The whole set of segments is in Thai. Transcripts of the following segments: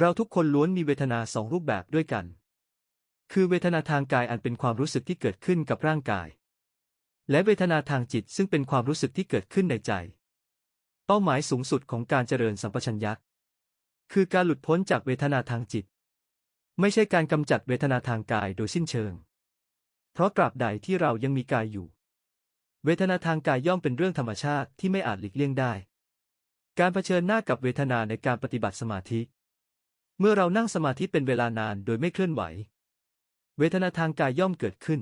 เราทุกคนล้วนมีเวทนาสองรูปแบบด้วยกัน คือเวทนาทางกายอันเป็นความรู้สึกที่เกิดขึ้นกับร่างกาย และเวทนาทางจิตซึ่งเป็นความรู้สึกที่เกิดขึ้นในใจ เป้าหมายสูงสุดของการเจริญสัมปชัญญะคือการหลุดพ้นจากเวทนาทางจิต ไม่ใช่การกำจัดเวทนาทางกายโดยสิ้นเชิง เพราะตราบใดที่เรายังมีกายอยู่ เวทนาทางกายย่อมเป็นเรื่องธรรมชาติที่ไม่อาจหลีกเลี่ยงได้ การเผชิญหน้ากับเวทนาในการปฏิบัติสมาธิ เมื่อเรานั่งสมาธิเป็นเวลานานโดยไม่เคลื่อนไหว เวทนาทางกายย่อมเกิดขึ้น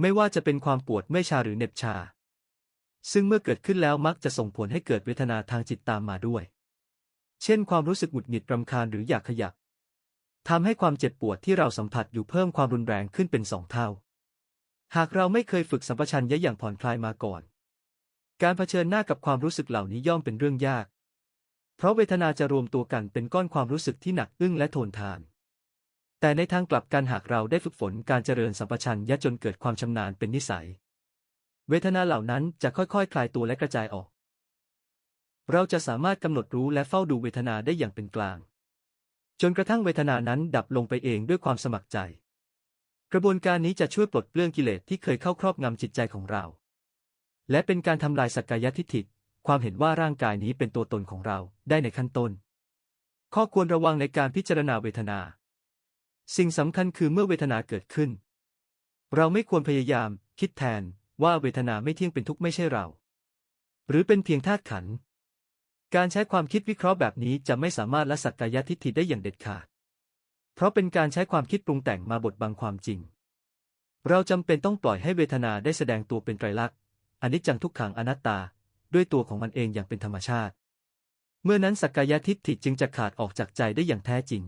ไม่ว่าจะเป็นความปวดเมื่อยชาหรือเหน็บชา ซึ่งเมื่อเกิดขึ้นแล้วมักจะส่งผลให้เกิดเวทนาทางจิตตามมาด้วย เช่น ความรู้สึกหงุดหงิดรำคาญหรืออยากขยับทำให้ความเจ็บปวดที่เราสัมผัสอยู่เพิ่มความรุนแรงขึ้นเป็นสองเท่า หากเราไม่เคยฝึกสัมปชัญญะอย่างผ่อนคลายมาก่อน การเผชิญหน้ากับความรู้สึกเหล่านี้ย่อมเป็นเรื่องยาก เพราะเวทนาจะรวมตัวกันเป็นก้อนความรู้สึกที่หนักอึ้งและโทนทาน แต่ในทางกลับกันหากเราได้ฝึกฝนการเจริญสัมปชัญญะจนเกิดความชำนาญเป็นนิสัย เวทนาเหล่านั้นจะค่อยๆคลายตัวและกระจายออก เราจะสามารถกำหนดรู้และเฝ้าดูเวทนาได้อย่างเป็นกลาง จนกระทั่งเวทนานั้นดับลงไปเองด้วยความสมัครใจ กระบวนการนี้จะช่วยปลดเปลื้องกิเลสที่เคยเข้าครอบงำจิตใจของเรา และเป็นการทำลายสักกายทิฏฐิ ความเห็นว่าร่างกายนี้เป็นตัวตนของเราได้ในขั้นต้น ข้อควรระวังในการพิจารณาเวทนา สิ่งสำคัญคือเมื่อเวทนาเกิดขึ้น เราไม่ควรพยายาม คิดแทนว่าเวทนาไม่เที่ยงเป็นทุกข์ไม่ใช่เรา หรือเป็นเพียงธาตุขันธ์การใช้ความคิดวิเคราะห์แบบนี้จะไม่สามารถละสักกายทิฏฐิได้อย่างเด็ดขาด เพราะเป็นการใช้ความคิดปรุงแต่งมาบดบังความจริง เราจำเป็นต้องปล่อยให้เวทนาได้แสดงตัวเป็นไตรลักษณ์อนิจจังทุกขังอนัตตา ด้วยตัวของมันเองอย่างเป็นธรรมชาติ เมื่อนั้นสักกายทิฏฐิจึงจะขาดออกจากใจได้อย่างแท้จริง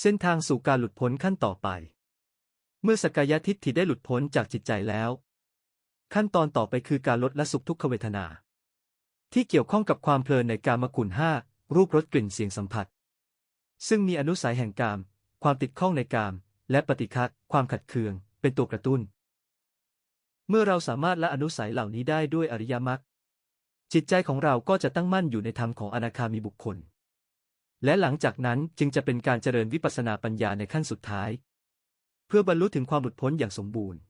เส้นทางสู่การหลุดพ้นขั้นต่อไป เมื่อสักกายทิฏฐิได้หลุดพ้นจากจิตใจแล้ว ขั้นตอนต่อไปคือการลดละสุขทุกขเวทนา ที่เกี่ยวข้องกับความเพลินในกามคุณห้ารูปรสกลิ่นเสียงสัมผัส ซึ่งมีอนุสัยแห่งกาม ความติดข้องในกาม และปฏิฆะความขัดเคือง เป็นตัวกระตุ้น เมื่อเราสามารถละอนุสัยเหล่านี้ได้ด้วยอริยมรรค จิตใจของเราก็จะตั้งมั่นอยู่ในธรรมของอนาคามีบุคคล และหลังจากนั้นจึงจะเป็นการเจริญวิปัสสนาปัญญาในขั้นสุดท้าย เพื่อบรรลุถึงความหลุดพ้นอย่างสมบูรณ์